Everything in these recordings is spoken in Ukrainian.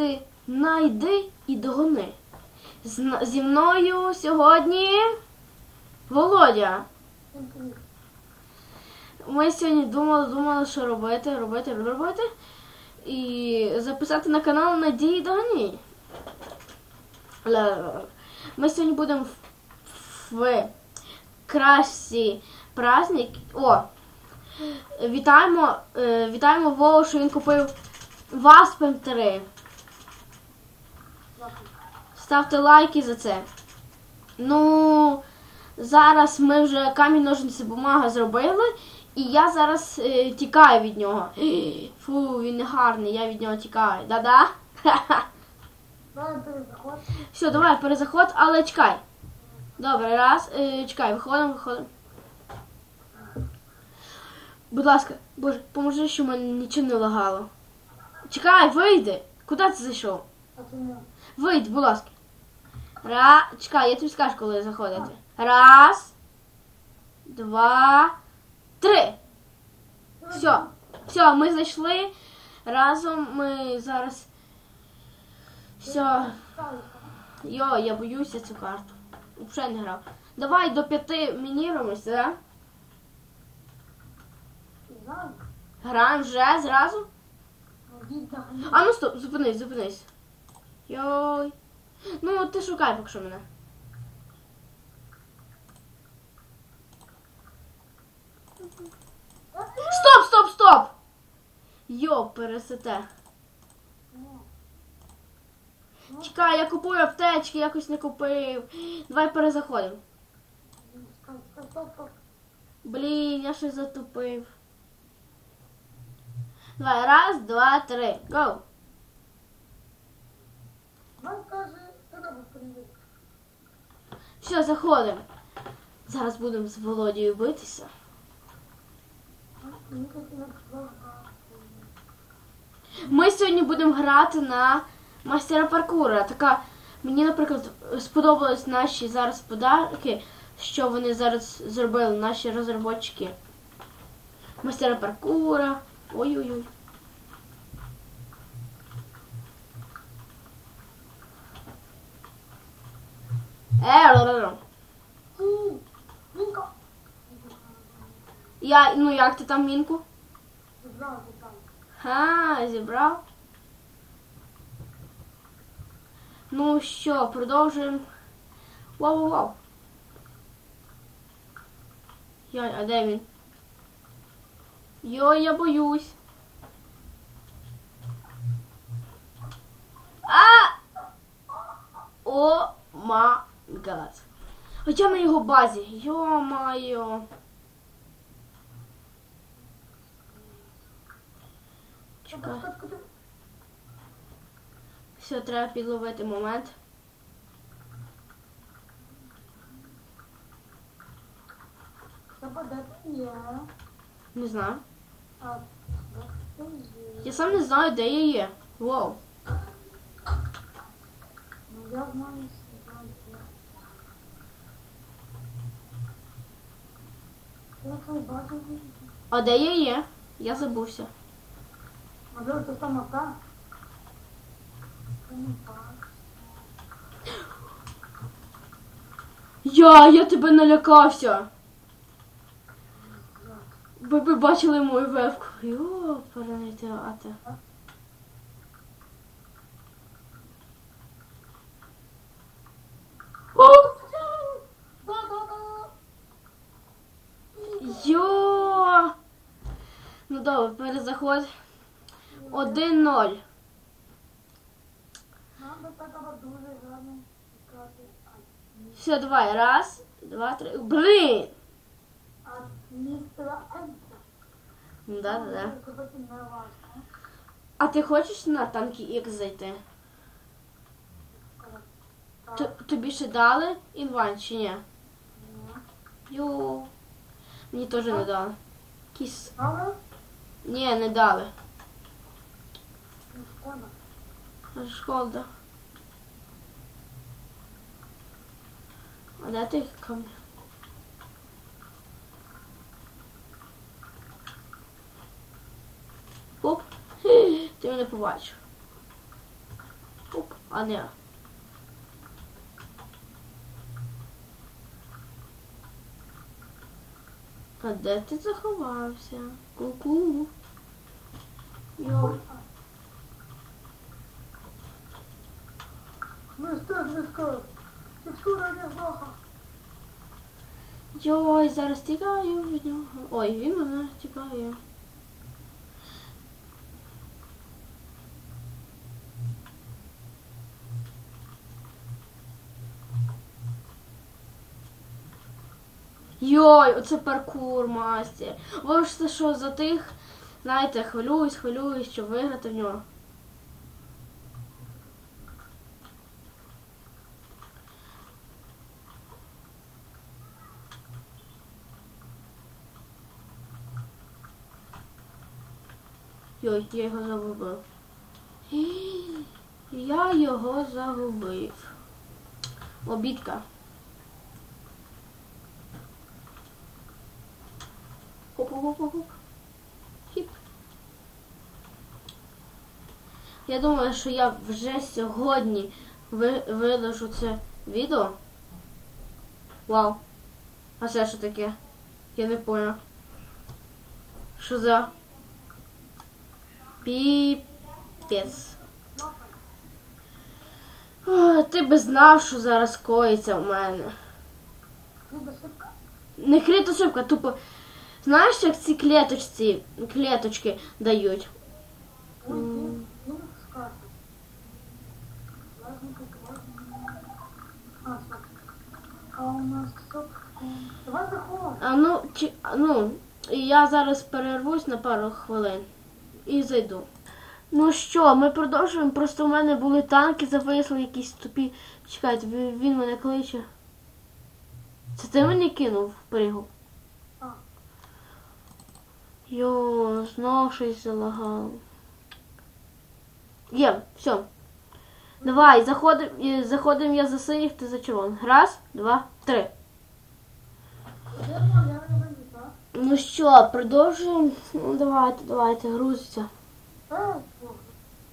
грати Найди і догони. Зі мною сьогодні Володя. Ми сьогодні думали, думали, що робити, робити, робити. І записати на канал Надії Догані. Ми сьогодні будемо в, в красі праздник. О! Вітаємо, е, вітаємо Вову, що він купив Васпен 3. Ставте лайки за це. Ну, зараз ми вже камінь ножниці бумага зробили, і я зараз е, тікаю від нього. Фу, він не гарний, я від нього тікаю. Да-да? Все, давай, перезаход, але чекай. Добре, раз, е, чекай, виходимо, виходимо. Будь ласка, боже, поможи, щоб мене нічого не лагало. Чекай, вийди. Куди ти зайшов? Вийди, будь ласка. Ра... Чекай, я тобі скажу, коли заходити. Раз, два, три. Все. Все, ми зайшли. Разом ми зараз. Все. Йо, я боюся цю карту. Взагалі не грав. Давай до п'яти мініруємося, да? Граємо вже зразу. А ну стоп, зупинись, зупинись. Йой. Ну, ти шукай поки що мене. Стоп, стоп, стоп! Йо, пересете. Чекай, я купую аптечки, якось не купив. Давай перезаходимо. Блін, я щось затупив. Давай, раз, два, три. Гоу. Вам добре прийде. Все, заходимо. Зараз будемо з Володією битися. Ми сьогодні будемо грати на мастера паркура. Така мені, наприклад, сподобались наші зараз подарки, що вони зараз зробили, наші розробники. Мастера паркура. Ой-ой-ой. Е, ла-ла-ла. Ні, Мінко. Я, ну як ти там мінку? Забрав, забрав. Ха, зібрав. Ну що, продовжуємо. Вау-вау-вау. Йой, а де він? Йой, я боюсь. А! О ма гад. А я на його базі. Йо-майо. Чекай. Все, треба підловити момент. Не знаю. Я сам не знаю, де я є. Вау. Ну, я знаю, що там є. Я твою базу вижу. А де я є? Я забувся. Можливо, це сама та? Я, я тебе налякався. Ви бачили мою вебку. Йо, перенайти. О! Да-да-да. Йо! Добре, перезаход. 1-0. Нам до тебе дуже гарно сказати. Все, давай. Раз, два, три. Ну, Да, да, да. А ти хочеш на танки X зайти? Т- Тобі ще дали інвайн чи ні? Йо. Мені теж не дали. Кіс. Ні, не дали. шкода. Шкода. А де ти камінь? Оп. Ти мене побачив. А не. А де ти заховався? Ку-ку. Йо. Скоро Мискар, скоро не плохо. Йой, зараз тікаю від нього. Ой, він мене тікає. Йой, оце паркур мастер. Ви це що за тих, знаєте, хвилююсь, хвилююсь, щоб виграти в нього. Йой, я його загубив. Я його загубив. Обідка. Хоп-хоп-хоп-хоп. Хіп. Я думаю, що я вже сьогодні ви, виложу це відео. Вау. А це що таке? Я не понял. Що за піпець? Ти би знав, що зараз коїться в мене. Шибка. Не крит ошибка, тупо. Знаєш, як ці клеточці, клеточки дають? А, ну, чи, ну, я зараз перервусь на пару хвилин і зайду. Ну що, ми продовжуємо. Просто у мене були танки, зависли якісь тупі. Чекайте, він, він мене кличе. Це ти мені кинув в пригу? А. Йо, знов щось залагало. Є, все. Давай, заходим, заходим я за синіх, ти за червоних. Раз, два, три. Ну що, продовжуємо? Ну давайте, давайте, грузиться.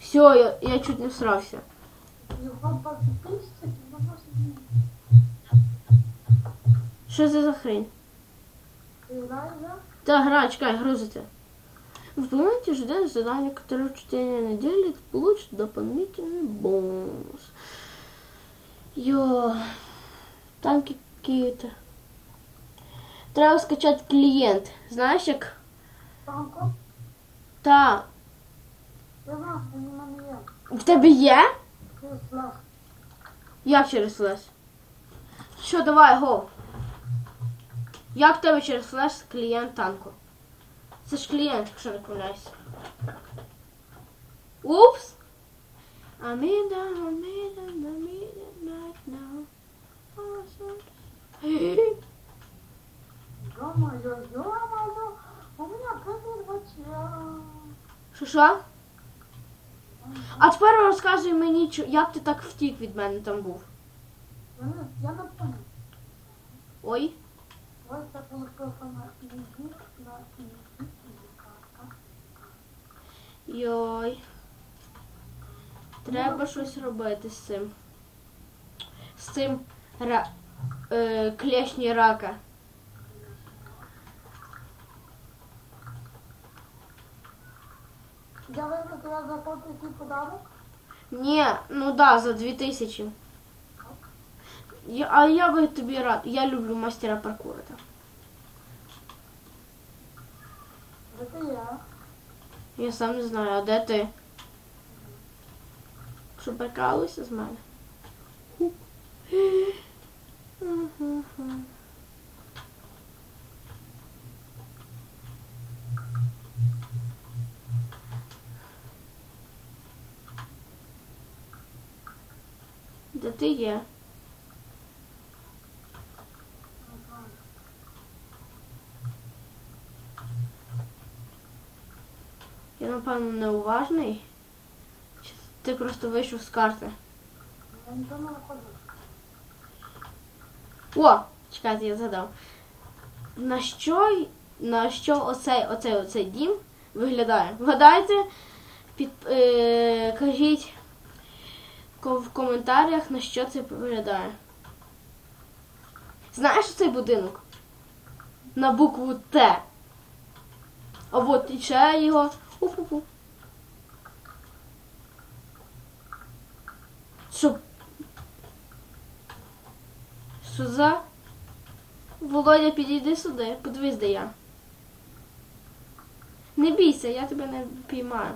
Все, я, я чуть не всрався. Що це за хрень? играй я. Та гра, чекай, грузиться. Выполняйте ожидаемое задание, которое в течение недели получит дополнительный бонус. Йо, танки какие-то. Треба скачати клієнт. Знаєш як? Танко. Та, Я знаю, что не на меня. в тебе є? Ты слав. Як через флеш? Що, давай, го. Як в тебе через флеш клієнт танку? Це ж клієнт, якщо не помиляюся. Упс! I'm in the I'm in the I'm in the night now. Awesome. Ё-моё, ё-моё. У меня прыгает в очах. Що що? А тепер розказуй мені, чо- як ти так втік від мене там був. Я не, я не понял. Ой. Карта. Йой. Треба щось робити з цим. З цим ра... е, клешні рака. Я что я захочу подарок. Ні, ну да, за 2000. Я, а я би тобі рад. Я люблю мастера паркура. так. Это я. Я сам не знаю, а де ти? Що прикалуєшся з мене? Де ти є? Я напевно неуважний. Чи ти просто вийшов з карти? Я ничего не. О! Чекайте, я згадав. На що, на що оцей, оцей, оцей дім виглядає? Вгадайте, під, е, кажіть в коментарях, на що це виглядає. Знаєш цей будинок? На букву Т. А от і його. Уфу-фу. Що? Що за? Володя, підійди сюди, подивись, де я. Не бійся, я тебе не піймаю.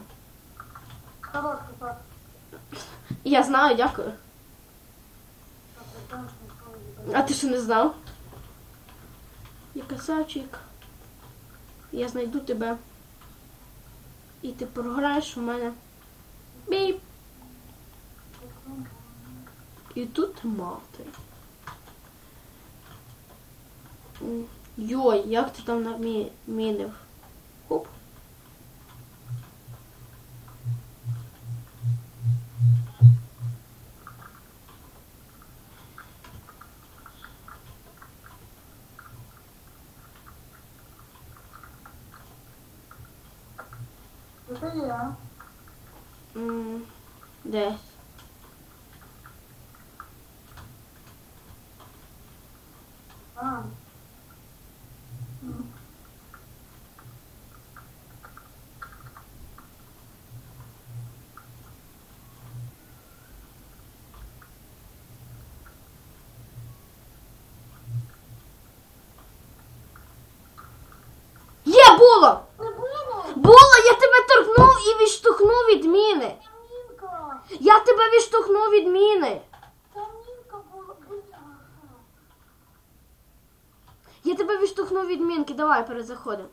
Я знаю, дякую. А ти що не знав? Я красавчик. Я знайду тебе. І ти програєш у мене. Біп. І тут мати. Йой, як ти там намінив? Я. М, Десь. А. М. Є було! Не було! Було, я тебе торкнув і відштовхнув від міни. Я тебе відштовхнув від міни. Я тебе відштовхнув від мінки. Давай перед заходом.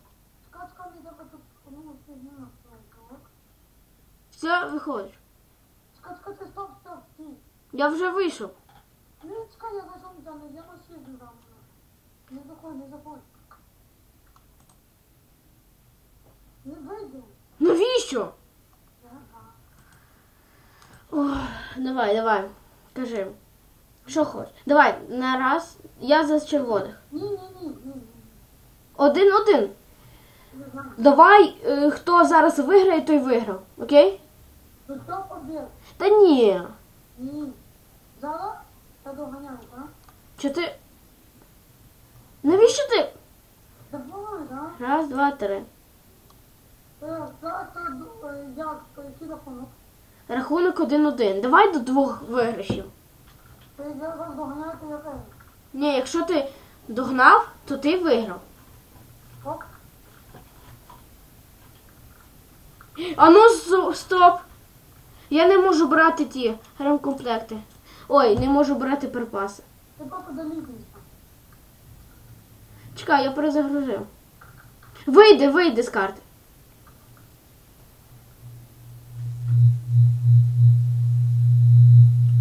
Все, виходиш. Я вже вийшов. Ну, чекай, я зайшов за не, я машину дам. Не заходь, не заходь. Не вийди. Ага. Ох, давай, давай. Кажи. Що хочеш? Давай, на раз. Я за червоних. Ні, ні, ні, ні, ні. Один-один. Давай, е, хто зараз виграє, той виграв. Окей? Ну, хто побіг? Та ні. Ні. Зараз я доганяю? Чи ти. Навіщо ти? Давай, так? Раз, два, три. Е, Зараз ти, е, як, який рахунок? Рахунок один-один. Давай до двох виграшів. Ти зараз доганяєте, я кажу. Ні, якщо ти догнав, то ти виграв. Ок? А ну стоп! Я не можу брати ті ремкомплекти. Ой, не можу брати припаси. Ти долітуйся. Чекай, я перезагрузив. Вийди, вийди з карти.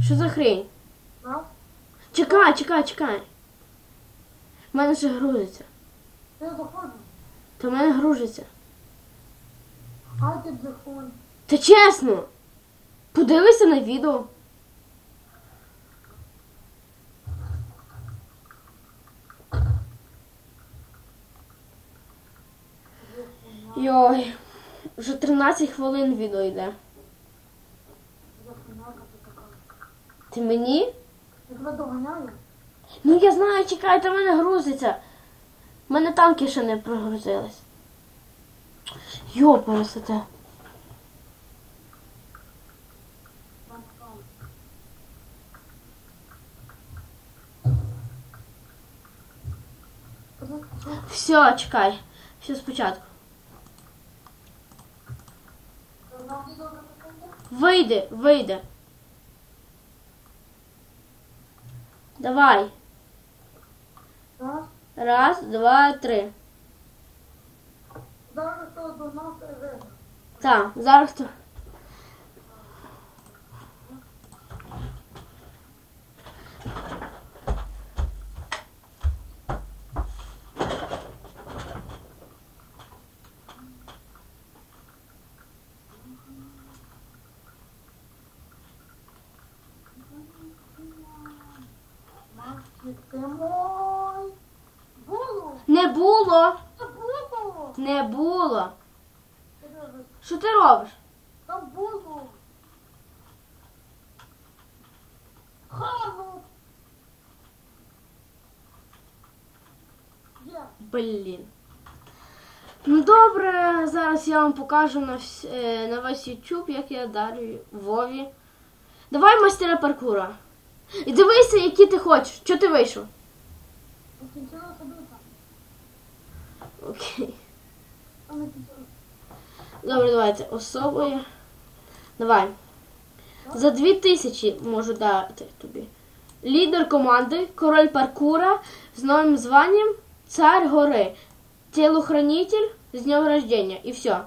Що за хрень? Раз, Чекай, чекай, чекай. У мене ще грузиться. ти заходиш. То в мене грузиться. Хай ти заходь. Та чесно. Подивися на відео. Йой, вже 13 хвилин відео йде. Захуяка ти така. Ти мені? Я доганяю. Ну я знаю, чекай, та в мене грузиться. У мене танки ще не прогрузились. Йо, пересете. Там. Все, чекай. Все спочатку. Вийди, вийди. Давай. Раз. Два, три. Зараз хто до нас. Так, зараз то. Не було. Що ти робиш? Там було. Хану. Блін. Ну добре, зараз я вам покажу на е, на весь YouTube, як я дарю Вові. Давай майстера паркура. І дивися, які ти хочеш. Що ти вийшов? Окей. Добре, давайте. Особою. Давай. За дві тисячі можу дати тобі. Лідер команди, король паркура з новим званням Цар гори. Телохранитель з днем рождения. І все.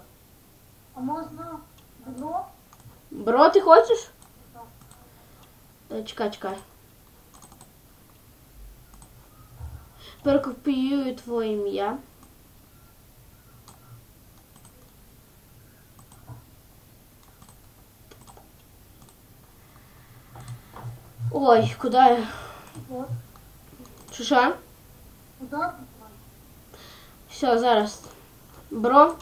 А можна бро? Бро, ти хочеш? Так. Та, Чекай, чекай. Перекопіюю твоє ім'я. Ой, куда я? Вот. Що? Куда? Все, зараз. Бро.